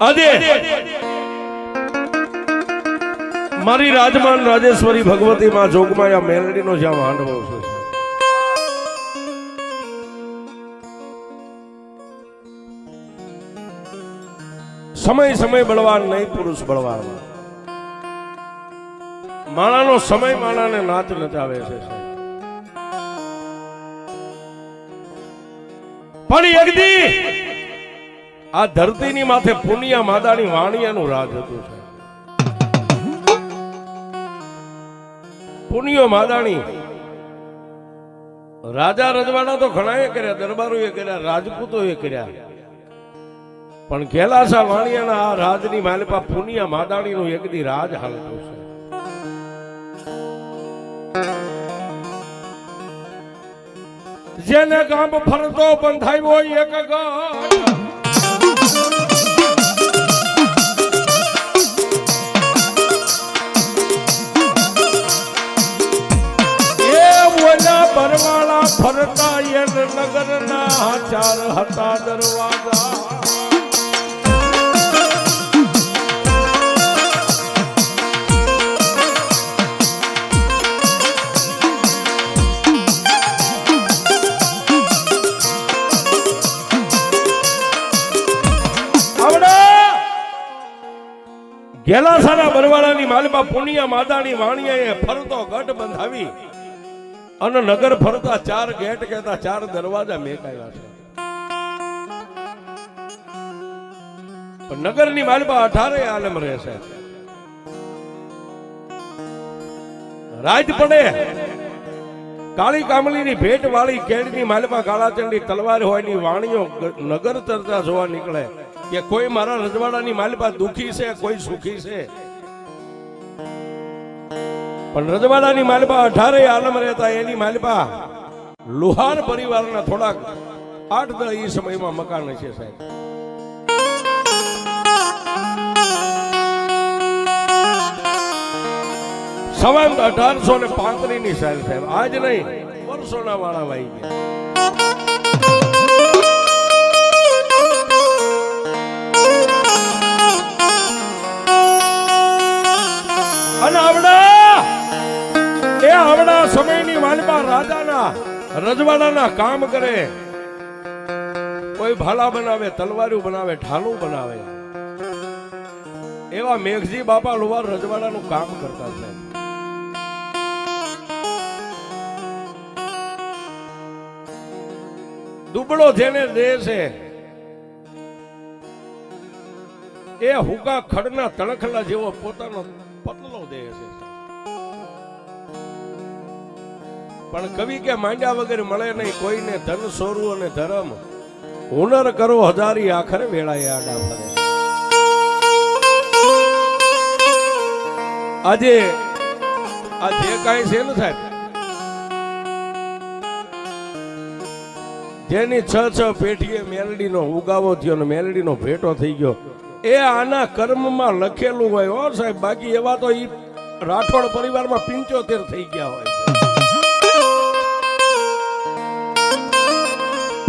આજે મારી રાજમાન રાજેશ્વરી ભગવતી માં જોગમાયા મેલડીનો જ્યાં માંડવો છે સમય સમય બળવાન નહીં, પુરુષ બળવાન માણાનો સમય માણાને નાચ નચાવે છે. પણ એકદી આ ધરતીની માથે પુનિયા માદાની વાણિયાનું રાજ હતું છે પુનિયો માદાણી રાજા રજવાડા તો ઘણાએ કર્યા, દરબારોએ કર્યા, રાજપૂતોએ કર્યા. પણ કેલાસા વાણિયાના આ રાજની માલિપા પુનિયા માદાણીનું એકદી રાજ હાલતું છે. જેને ગામ ફરતો બંધાયો એક ગામ. બરવાળા ફરતા એન નગરના ચાર હતા દરવાજા. ગેલા સારા બરવાળાની માલમાં પુનિયા માદાની વાણિયાએ ફરતો ગઢ બંધાવી. અને નગર ફરતા ચાર ગેટ કહેતા ચાર દરવાજા મેકાયેલા છે. પણ નગરની માલબા અઢારે આલમ રહેશે રાજ પડે. કાળી કામલીની ભેટ વાળી કેળની માલમાં કાળાચંડી તલવાર હોયની વાણીઓ નગર ચર્ચા જોવા નીકળે કે કોઈ મારા રજવાડાની માલપા દુખી છે, કોઈ સુખી છે? પણ રજવાડાની માલપા અઢારે આલમ રહેતા એની માલપા લુહાર પરિવારના થોડાક આઠ દળ એ સમયમાં મકાન છે સાહેબ. સવાંત અઢારસો ને પાંત્રીસની સાહેબ સાહેબ. આજ નહીં, વર્ષોના વાળા વાઈ ગયા. રજવાડાના કામ કરે. કોઈ ભાલા બનાવે તલવારું બનાવે, ઢાલું બનાવે. એવા મેઘજી બાપા લુવાર રજવાડાનું કામ કરતા છે. દુબળો જેને દે છે, એ હુકા ખડના તણખલા જેવો પોતાનો પણ કવિ કે માંડ્યા વગર મળે નહીં, કોઈને ધન સોરું અને ધર્મ. હુનર કરો હજારી આખરે વેળાએ આડા ફરે. આજે આ જે કાંઈ છે ને સાહેબ? જેની છ છ પેઢીએ મેલડીનો ઉગાવો થયો ને મેલડીનો ભેટો થઈ ગયો. એ આના કર્મમાં લખેલું હોય. હો સાહેબ, બાકી એવા તો એ રાઠોડ પરિવારમાં પિંચોતેર થઈ ગયા હોય.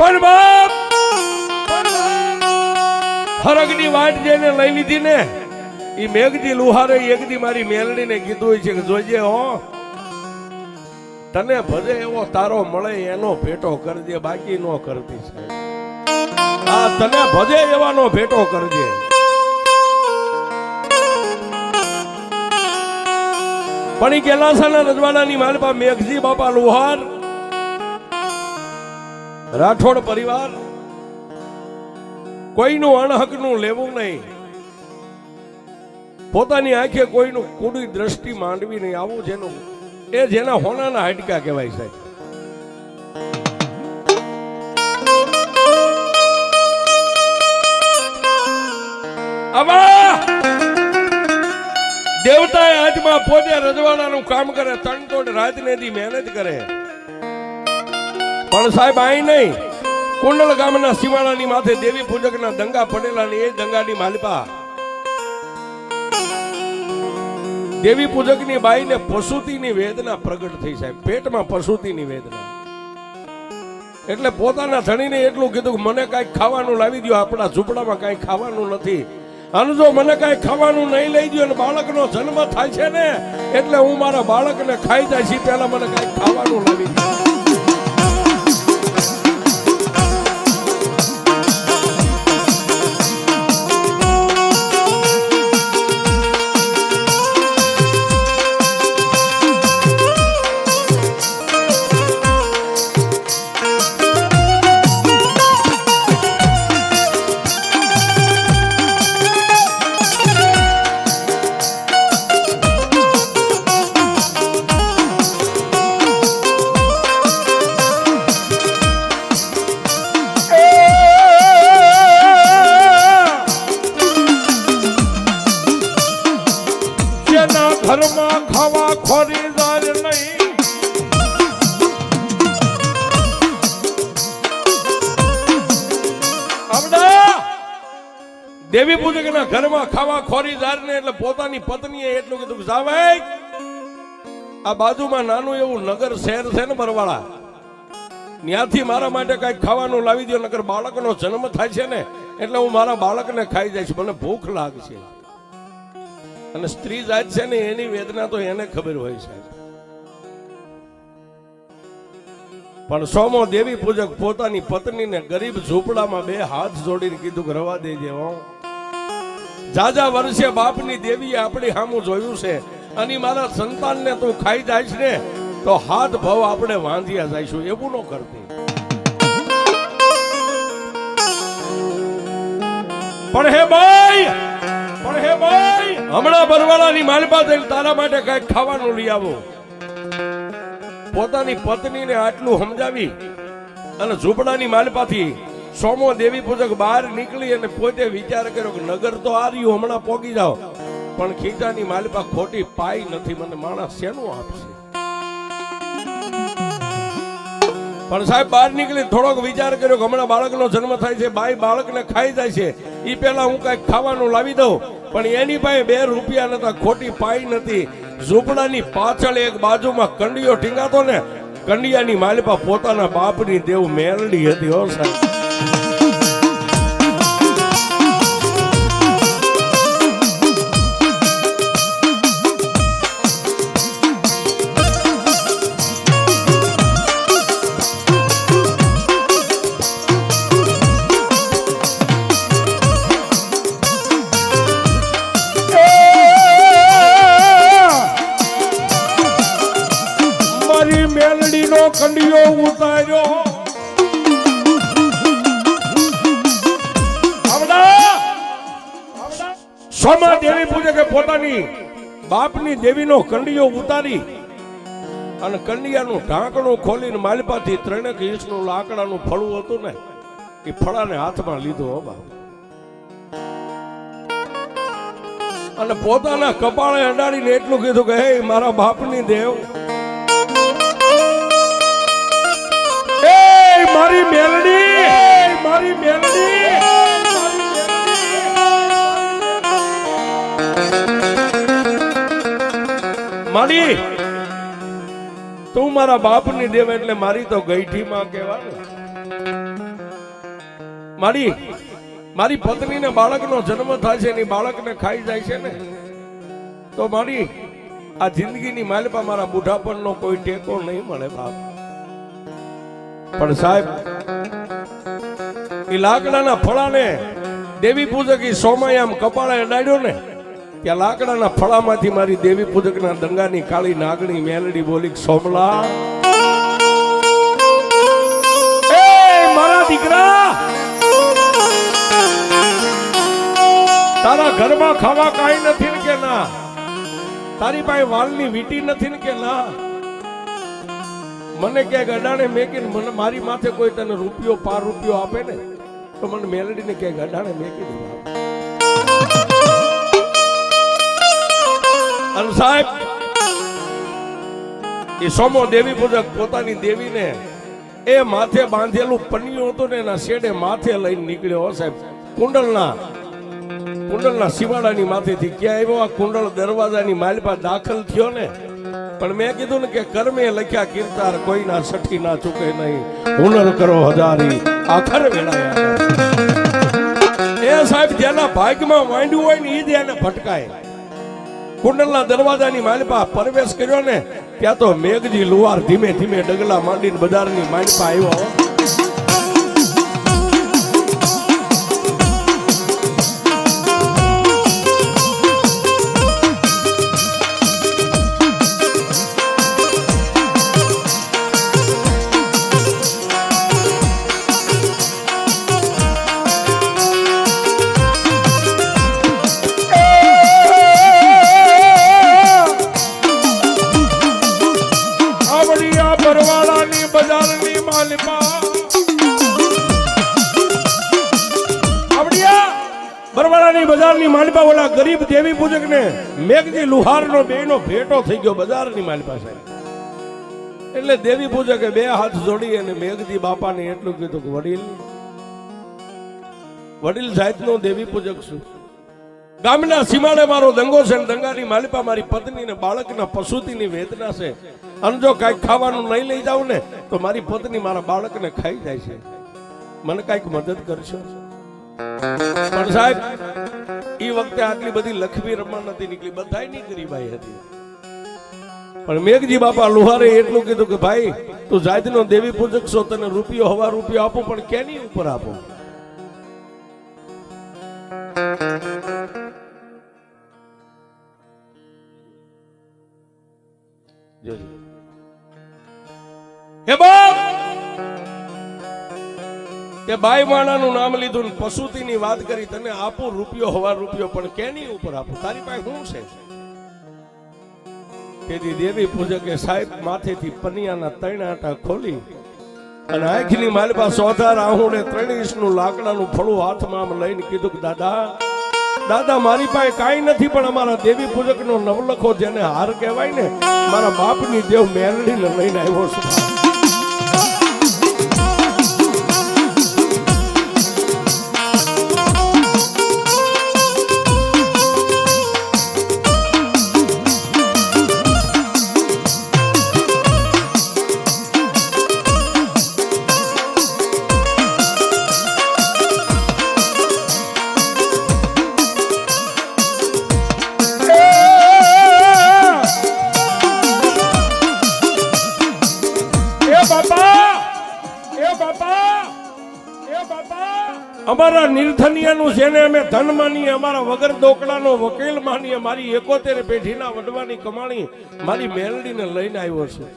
પણ બાપ, ફરકની વાટ જેને લઈ લીધી ને એ મેઘજી લુહારે એકદી મારી મેલડીને કીધું છે કે જોજે હો, તને ભજે એવો તારો મળે એનો ભેટો કરજે, બાકી નો કરતી છે આ તને ભજે એવાનો ભેટો કરજે. પણ એ કેલાસાના રજવાડાની માલપા મેઘજી બાપા લુહાર રાઠોડ પરિવાર, કોઈનું અણહકનું લેવું નહીં. પોતાની આંખે કોઈનું કુડી દ્રષ્ટિ માંડવી નહીં. આવું જેનું, એ જેના હોનાના હાડકા કહેવાય સાહેબ. દેવતા દેવતાએ આજમાં પોતે રજવાડાનું કામ કરે, તણતોડ રાજનેથી મહેનત કરે. પણ સાહેબ અહીં નહીં. કુંડલ ગામના સીમાડાની માથે દેવી પૂજકના દંગા પડેલા ને એ દંગાની માલિપા. દેવી પૂજકની બાઈને પશુતીની વેદના પ્રગટ થઈ સાહેબ. પેટમાં પશુતીની વેદના. એટલે પોતાના ધણીને એટલું કીધું કે મને કાંઈક ખાવાનું લાવી દો આપણા ઝૂંપડામાં કાંઈ ખાવાનું નથી. અને જો મને કાંઈ ખાવાનું નહીં લઈ દો અને બાળકનો જન્મ થાય છે ને, એટલે હું મારા બાળકને ખાઈ જાય છે, પહેલા મને કાંઈક ખાવાનું લાવી દો ભાઈ આ બાજુમાં નાનું એવું નગર શહેર છે ને બરવાળા ત્યાંથી મારા માટે કઈ ખાવાનું લાવી દો નગર બાળકનો જન્મ થાય છે ને, એટલે હું મારા બાળકને ખાઈ જઈશ. મને ભૂખ લાગશે. અને સ્ત્રી જાત છે ને, એની વેદના તો એને ખબર હોય છે પણ સોમો દેવી પૂજક પોતાની પત્નીને ગરીબ ઝૂંપડામાં બે હાથ જોડીને કીધું રવા દેજે હો. જાજા વર્ષે બાપની દેવીએ આપણી સામું જોયું છે. અને મારા સંતાનને તું ખાઈ જાય ને, તો હાથ ભાવ આપણે વાંધ્યા જઈશું. એવું ન કરતી. પણ હે ભાઈ, પણ હે ભાઈ, હમણાં બરવાળાની માલપા થઈ તારા માટે કંઈક ખાવાનું લઈ આવો. પોતાની પત્નીને આટલું સમજાવી અને ઝૂંપડાની માલપાથી સોમો દેવી પૂજક બહાર નીકળી અને પોતે વિચાર કર્યો કે નગર તો આ રહ્યું, હમણાં પોગી જાઓ. પણ ખીચાની માલિપા ખોટી પાઈ નથી, મને માણસ શેનું આપશે? પણ સાહેબ, બહાર નીકળી થોડોક વિચાર કર્યો કે હમણાં બાળકનો જન્મ થાય છે, બાઈ બાળકને ખાઈ જાય છે. એ પહેલા હું કંઈક ખાવાનું લાવી દઉં, પણ એની પાસે બે રૂપિયા નતા, ખોટી પાઈ નથી. ઝૂંપડાની પાછળ એક બાજુમાં કંડિયો ટીંગાતો ને, કંડિયાની માલિપા પોતાના બાપની દેવ મેરડી હતી, હો સાહેબ. પોતાની બાપની દેવીનો કંડિયો ઉતારી અને કંડિયાનું ઢાંકણું ખોલીને માલપાથી ત્રણેક ઇંચનું લાકડાનું ફળું હતું ને, એ ફળાને હાથમાં લીધું હો અને પોતાના કપાળે અડાડીને એટલું કીધું કે, હે મારા બાપની દેવ મારી મેલડી મારી મેલડી માડી તું મારા બાપની દેવ એટલે મારી તો ગઈઠી માં માડી મારી પત્નીને બાળકનો જન્મ થાય છે ને બાળક ખાઈ જાય છે ને, તો મારી, આ જિંદગીની માલપા મારા બુઢાપણનો કોઈ ટેકો નહીં મળે બાપ. પણ સાહેબ, એ લાકડાના ફળાને દેવી પૂજક એ સોમાય આમ કપાળે અડાડ્યો ને ત્યાં લાકડાના ફળામાંથી મારી દેવી પૂજકના દંગાની કાળી નાગણી, મેલડી, બોલી, સોમલા. મારા દીકરા! તારા ઘરમાં ખાવા કાંઈ નથી ને કે ના? તારી પાસે વાલની વીટી નથી ને કે ના? મને ક્યાંક અડાણે મેકીને મને મારી માથે કોઈ તને રૂપિયો, પાર રૂપિયો આપે ને? તો મને મેલડીને ક્યાંક અડાણે મેકી દે અને સાહેબ, એ સોમો દેવી પૂજક પોતાની દેવીને એ માથે બાંધેલું પન્યું હતું ને એના શેડે માથે લઈને નીકળ્યો. સાહેબ, કુંડલના કુંડલના સિવાડાની માથેથી ક્યાં આવ્યો? આ કુંડળ દરવાજાની માલપા દાખલ થયો ને. પણ મેં કીધું ને કે કર્મે લખ્યા કીર્તાર, કોઈના સઠી ના ચૂકે નહીં. હુનર કરો હજારી, આખર વેળાયા એ સાહેબ, જેના ભાગમાં માંડ્યું હોય ને એ જ એને ભટકાય. કુંડલના દરવાજાની માલપા પ્રવેશ કર્યો ને, ત્યાં તો મેઘજી લુવાર ધીમે ધીમે ડગલા માંડીને બજારની માલપા આવ્યો બરવાળાની બજારની માલપા ઓલા ગરીબ દેવી પૂજક ને મેઘજી લુહારનો બેનો ભેટો થઈ ગયો બજારની માલપા સાહેબ એટલે દેવી પૂજકે બે હાથ જોડી અને મેઘજી બાપાને એટલું કીધું કે, વડીલ વડીલ જાતનો દેવી પૂજક છું. ગામના સીમાડે મારો દંગો છે દંગાની માલિપા મારી પત્ની ને બાળકના પશુતીની વેદના છે. અને જો કાંઈક ખાવાનું નહીં લઈ જાઉં ને, તો મારી પત્ની મારા બાળકને ખાઈ જાય છે. મને કાંઈક મદદ કરશો? પણ સાહેબ એ વખતે આટલી બધી લખવી રમણ નથી નીકળી. બધા ની ગરીબાઈ હતી. પણ મેઘજી બાપા લુહારે એટલું કીધું કે, ભાઈ, તું જાતનો દેવી પૂજક છો, તને રૂપિયો, હવા રૂપિયો આપો, પણ કેની ઉપર આપો? જોજો. કે બાઈવાણાનું નામ લીધું પશુતીની વાત કરી, તને આપું રૂપિયો હવા રૂપિયો, પણ કેની ઉપર આપું? તારી પાસે શું છે? તેથી દેવી પૂજકે સાહેબ માથેથી પનિયાના ત્રણ આટા ખોલી અને આંખની મારી પાસે સોધાર આહું ને લાકડાનું ફળું હાથમાં આમ લઈને કીધું કે, દાદા દાદા, મારી પાસે કાંઈ નથી, પણ અમારા દેવી પૂજકનો નવલખો જેને હાર કહેવાય ને, મારા બાપની દેવ મેરડીને લઈને આવ્યો છું. ધન માની અમારા વગર દોકડાનો વકીલ માનીએ મારી એકોતેર પેઢીના વડવાની કમાણી મારી મેલડીને લઈને આવ્યો છું.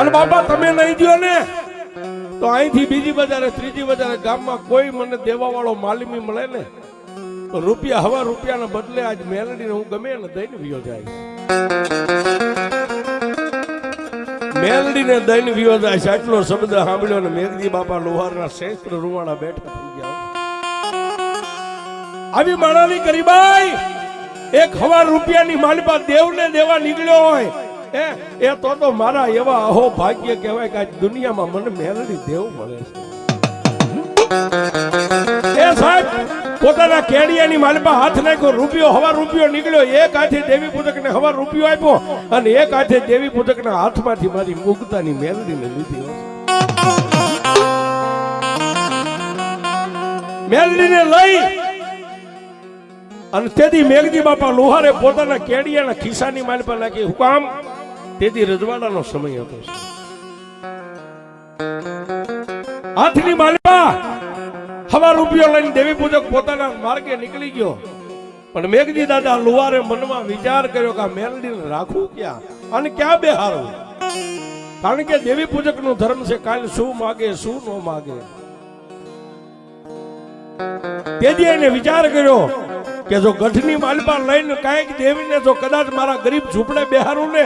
અને બાપા, તમે નહીં દ્યો ને? તો અહીંથી બીજી બજારે, ત્રીજી બજારે ગામમાં કોઈ મને દેવા વાળો માલિમી મળે ને? તો રૂપિયા, હવા રૂપિયાના બદલે આજ મેલડીને હું ગમે ને દઈને વિયો જાય. મેલડીને દઈને વિયો જાય આટલો શબ્દ સાંભળ્યો ને મેઘજી બાપા લોહારના શ્રેષ્ઠ રૂવાણા બેઠા થઈ ગયા આવી માણાની ગરીબાઈ એક હવા રૂપિયાની માલિપા દેવને દેવા નીકળ્યો હોય. એ તો તો મારા એવા અહો ભાગ્ય કહેવાય કે દુનિયામાં મને મેલડી દેવ મળે છે. એ સાહેબ, પોતાના કેડિયાની માલિપા હાથ નાખ્યો, રૂપિયો હવા રૂપિયો નીકળ્યો. એક હાથે દેવી પૂજકને હવા રૂપિયો આપ્યો અને એક હાથે દેવી પૂજકના હાથમાંથી મારી મુગ્ધાની મેલડીને લીધી. મેલડીને લઈ અને તેથી મેઘજી બાપા લોહારે પોતાના કેડિયાના ખિસ્સાની માલ નાખી. હુકામ તેથી રજવાડાનો સમય હતો. હાથની માલિપા હવા રૂપિયો લઈને દેવી પૂજક પોતાના માર્ગે નીકળી ગયો. પણ મેઘજી દાદા લુવારે મનમાં વિચાર કર્યો કે આ મેલડીને રાખવું ક્યાં? અને ક્યાં બેહારવું કારણ કે દેવી પૂજકનું ધર્મ છે, કાલ શું માગે, શું ન માગે. તેથી એને વિચાર કર્યો કે જો ગઢની માલપા લઈને કાંઈક દેવીને જો કદાચ મારા ગરીબ ઝૂંપડે બેહારું ને,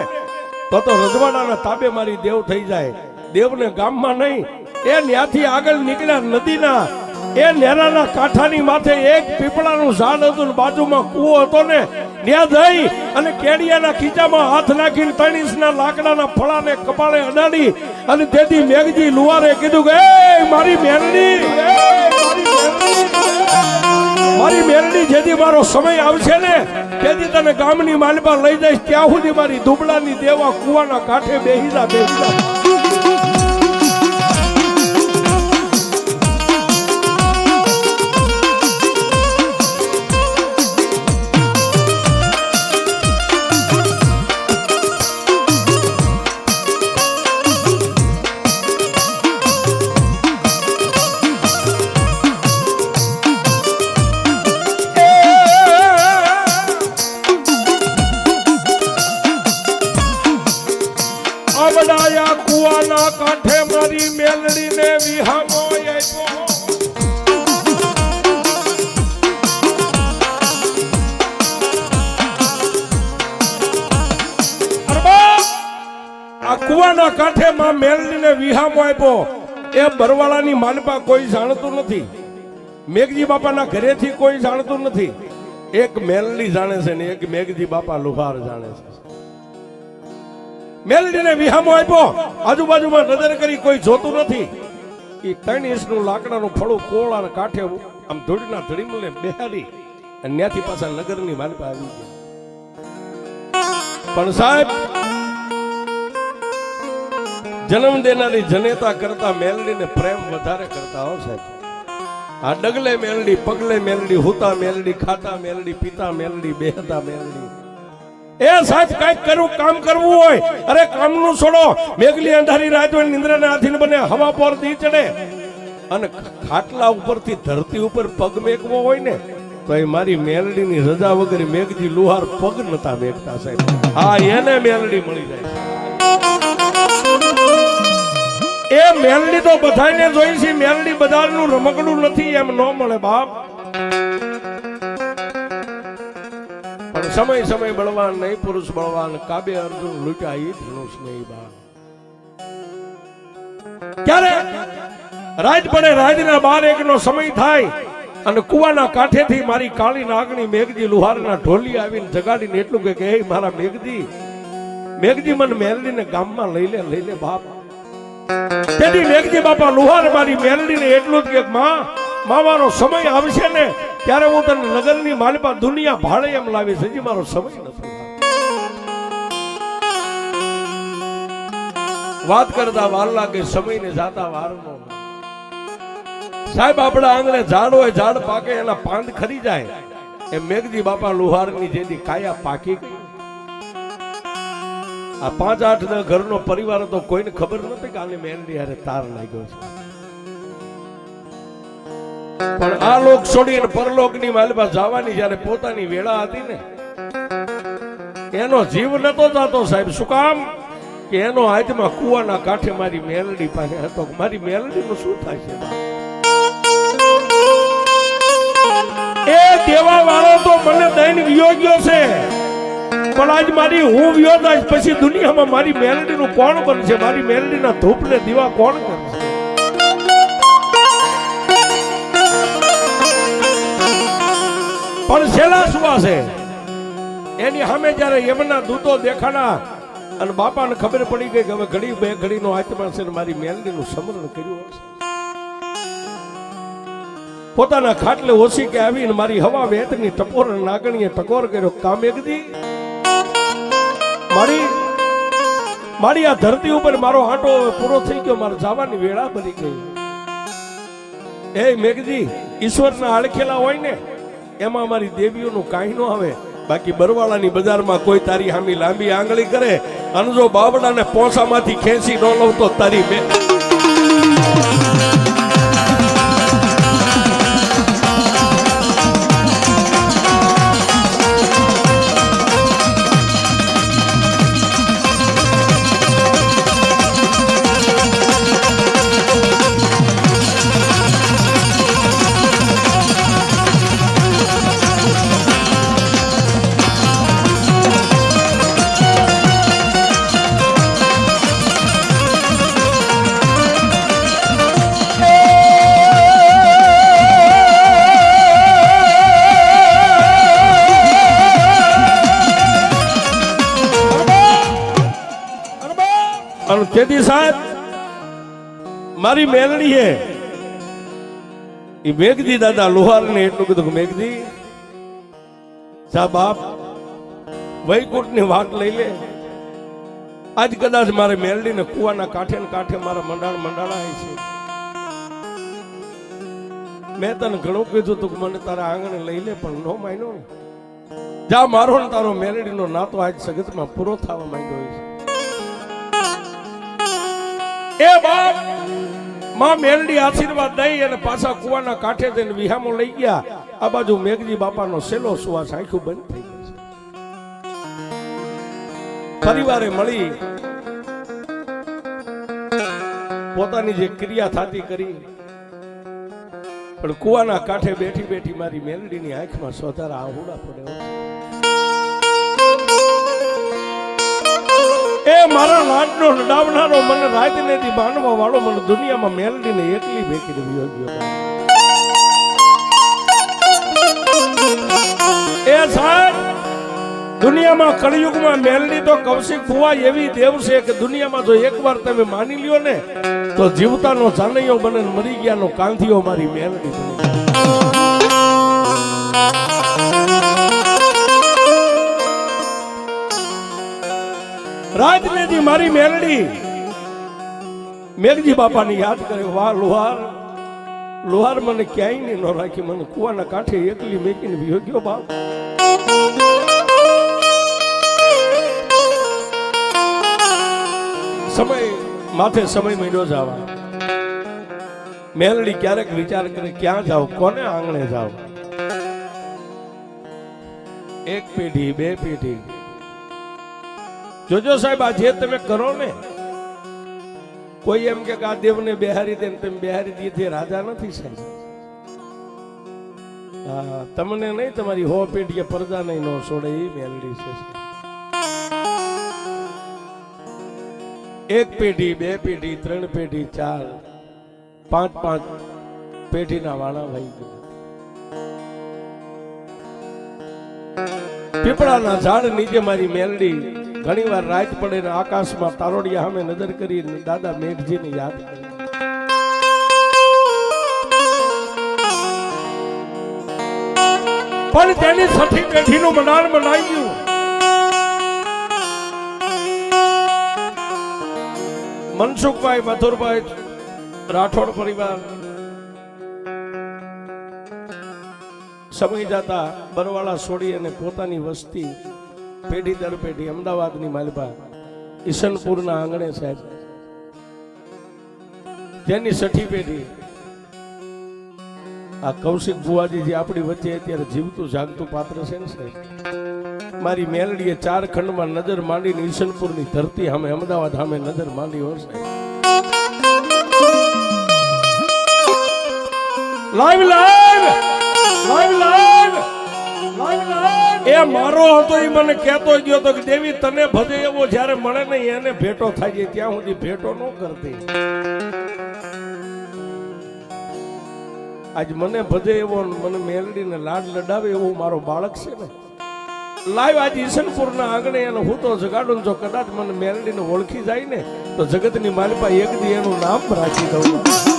તો તો રજવાડાના તાબે મારી દેવ થઈ જાય. દેવને ગામમાં નહીં, એ ન્યાથી આગળ નીકળ્યા નદીના, એ નેરાના કાંઠાની માથે એક પીપળાનું ઝાડ હતું બાજુમાં કૂવો હતો ને, ત્યાં જઈ અને કેડિયાના ખીચામાં હાથ નાખીને તણીસના લાકડાના ફળાને કપાળે અડાડી અને તેથી મેઘજી લુવારે કીધું કે મારી મેરડી મારી મેરડી જેથી મારો સમય આવશે ને, તેથી તને ગામની માલપા લઈ જઈશ. ત્યાં સુધી મારી દુબળાની દેવા કુવાના કાંઠે ગોડાયા કુવાના કાંઠે મારી મેલડીને વિહામો આ કુવાના કાંઠે માં મેલડીને વિહામો આપ્યો. એ બરવાળાની માનપા કોઈ જાણતું નથી. મેઘજી બાપાના ઘરેથી કોઈ જાણતું નથી. એક મેલડી જાણે છે ને એક મેઘજી બાપા લુહાર જાણે છે. મેલડીને વિહામો આપ્યો. આજુબાજુમાં નજર કરી કોઈ જોતું નથી. એ ત્રણ ઇંચનું લાકડાનું ફળું કોળા કાંઠે આમ ધૂળના ધડીમલે બેહારી અને ત્યાંથી પાછા નગરની માલપા આવી ગયા. પણ સાહેબ, જન્મ દેનારી જનેતા કરતા મેલડીને પ્રેમ વધારે કરતા હો સાહેબ. આ ડગલે મેલડી, પગલે મેલડી, હુતા મેલડી, ખાતા મેલડી, પીતા મેલડી, બેહતા મેલડી. એ સાહેબ, કંઈક કરવું કામ કરવું હોય. અરે, કામનું છોડો. મેઘલી અંધારી રાત હોય નિંદ્રાને આધીન બને, હવા પર દી ચડે. અને ખાટલા ઉપરથી ધરતી ઉપર પગ મેકવો હોય ને, તો એ મારી મેલડીની રજા વગર મેઘજી લુહાર પગ નતા મેકતા સાહેબ. હા, એને મેલડી મળી જાય. એ મેલડી તો બધાને જોઈ છે. મેલડી બધાનું રમકડું નથી, એમ ન મળે બાપ. સમય સમય બળવાન નહીં, પુરુષ બળવાન. કાબે અર્જુન લૂટ્યા ધનુષ નહીં બા ક્યારે રાજ પડે રાજના બાર એક નો સમય થાય અને કુવાના કાંઠેથી મારી કાળી નાગણી મેઘજી લુહારના ઢોલી આવીને જગાડીને એટલું કે મારા મેઘજી મેઘજી મને મેલડીને ગામમાં લઈ લે લઈ લે બાપ. તેથી મેઘજી બાપા લુહાર મારી મેલડીને એટલું જ કે, માં, મામાનો સમય આવશે ને ત્યારે હું તને નગરની માલિપા દુનિયા ભાડે એમ લાવીશ હજી મારો સમય નથી વાત કરતા વાર લાગે સમય ને જાતા વારનો સાહેબ, આપણા આંગણે ઝાડ હોય, ઝાડ પાકે, એના પાંદ ખરી જાય. એ મેઘજી બાપા લુહારની જેની કાયા પાકી આ પાંચ આઠ ના ઘરનો પરિવાર તો કોઈને ખબર નથી કે આને મેલડી હારે તાર લાગ્યો છે. પણ આ લોક છોડીને પરલોકની માલમાં જવાની જ્યારે પોતાની વેળા હતી ને, એનો જીવ નતો જાતો સાહેબ. શું કામ? કે એનો હાથમાં કુવાના કાંઠે મારી મેલડી પાસે હતો. મારી મેલડીનું શું થાય છે? એ દેવા વાળો તો મને દઈને વિયો છે. પણ આજ મારી હું વિયો પછી દુનિયામાં મારી મેલડીનું કોણ બનશે? મારી મેલડીના ધૂપને દીવા કોણ છેલ્લા છે. એની સામે જ્યારે યમના દૂતો દેખાડા અને બાપાને ખબર પડી ગઈ કે હવે ઘડી બે ઘડીનો આત્મા છે મારી મેલડીનું સમરણ કર્યું હશે. પોતાના ખાટલે ઓછી કે આવીને મારી હવા વેતની ટકોર નાગણીએ ટકોર કર્યો, કામ એકદી, મારી મારી આ ધરતી ઉપર મારો આંટો પૂરો થઈ ગયો, મારે જવાની વેળા બની ગઈ. એ મેઘજી, ઈશ્વરના આળખેલા હોય ને એમાં મારી દેવીઓનું કાંઈ ન આવે. બાકી બરવાળાની બજારમાં કોઈ તારી હામી લાંબી આંગળી કરે. અને જો બાવડાને પોસામાંથી ખેંચી ન લઉં તો તારી બે તેથી સાહેબ, મારી મેલડી હે. એ મેઘજી દાદા લોહાર ને એટલું કીધું મેઘજી જા બાપ વૈકુંઠની વાત લઈ લે. આજ કદાચ મારે મેલડી ને કુવાના કાંઠે ને કાંઠે મારા મંડાણ મંડાણા છે. મેં તને ઘણું કીધું તું મને તારા આંગણે લઈ લે, પણ નો માન્યો ને. જા, મારો ને તારો મેલડીનો નાતો આજ સગતમાં પૂરો થવા માંડ્યો છે. એ બાપ, માં મેલડી આશીર્વાદ દઈ અને પાછા કુવાના કાંઠે જઈને વિહામો લઈ ગયા. આ બાજુ મેઘજી બાપાનો સેલો સુવાસ આખું બંધ થઈ છે. પરિવારે મળી પોતાની જે ક્રિયા થતી કરી. પણ કુવાના કાંઠે બેઠી બેઠી મારી મેલડીની આંખમાં સોધારા આહુડા પડ્યો એ મારા લાડનો લડાવનારો મને રાતને દી માનવા વાળો મને દુનિયામાં મેલડીને એકલી ભેકી રહ્યો ગયો. એ સાહેબ, દુનિયામાં કળિયુગમાં મેલડી તો કૌશિક ભુવા એવી દેવ છે કે દુનિયામાં જો એકવાર તમે માની લ્યો ને, તો જીવતાનો જાનૈયો બને મરી ગયાનો કાંધીઓ મારી મેલડી બની. રાજનેજી મારી મેલડી. મેઘજી બાપાની યાદ કરે, વાહ, લુહાર. લુહાર મને ક્યાંય ન રાખી, મને કુવાના કાંઠે એકલી મેકીને વિયો ગયો બાપ. સમય, માથે સમય મળ્યો જવા મેલડી ક્યારેક વિચાર કરે, ક્યાં જાવ કોને આંગણે જાવ એક પેઢી, બે પેઢી. જોજો સાહેબ, આ જે તમે કરો ને, કોઈ એમ કે આ દેવને બિહારી દે તમે બેહારી તે રાજા નથી સાહેબ. તમને નહીં તમારી હો પેઢીએ પડદા નહીં, નો છોડે, એ મેલડી છે એક પેઢી, બે પેઢી, ત્રણ પેઢી, ચાર, પાંચ પાંચ પેઢીના વાણા વહી ગયા. પીપળાના ઝાડ નીચે મારી મેલડી ઘણી વાર રાત પડે આકાશમાં તારોડિયા સામે નજર કરી દાદા મેઘજીને યાદ પણ તેની સઠી પેઢીનું મંડાઈ ગયું મનસુખભાઈ, મથુરભાઈ, રાઠોડ પરિવાર સમય જતા બરવાળા છોડી અને પોતાની વસ્તી પેઢી દર પેઢી, અમદાવાદની માલપા ઈશનપુરના આંગણે સાહેબ. જેની છઠ્ઠી પેઢી. આ કૌશિક ભુવાજી જે આપણી વચ્ચે અત્યારે જીવતું, જાગતું પાત્ર છે ને સાહેબ. મારી મેલડીએ ચાર ખંડમાં નજર માંડીને ઈશનપુરની ધરતી સામે, અમદાવાદ સામે નજર માંડી હોય સાહેબ. Live live live live live live એ મારો હતો, એ મને કહેતો ગયો તો કે, દેવી, તને ભજે એવો જ્યારે મળે નહીં એને ભેટો થાય ત્યાં સુધી ભેટો ન કરતી. આજ મને ભજે એવો ને, મને મેલડીને લાડ લડાવે એવો મારો બાળક છે ને. લાઈવ આજ ઈશનપુરના આંગણે એને હું તો જગાડું ને જો કદાચ મને મેલડીને ઓળખી જાય ને, તો જગતની માલિપા એક દી એનું નામ રાખી દઉં.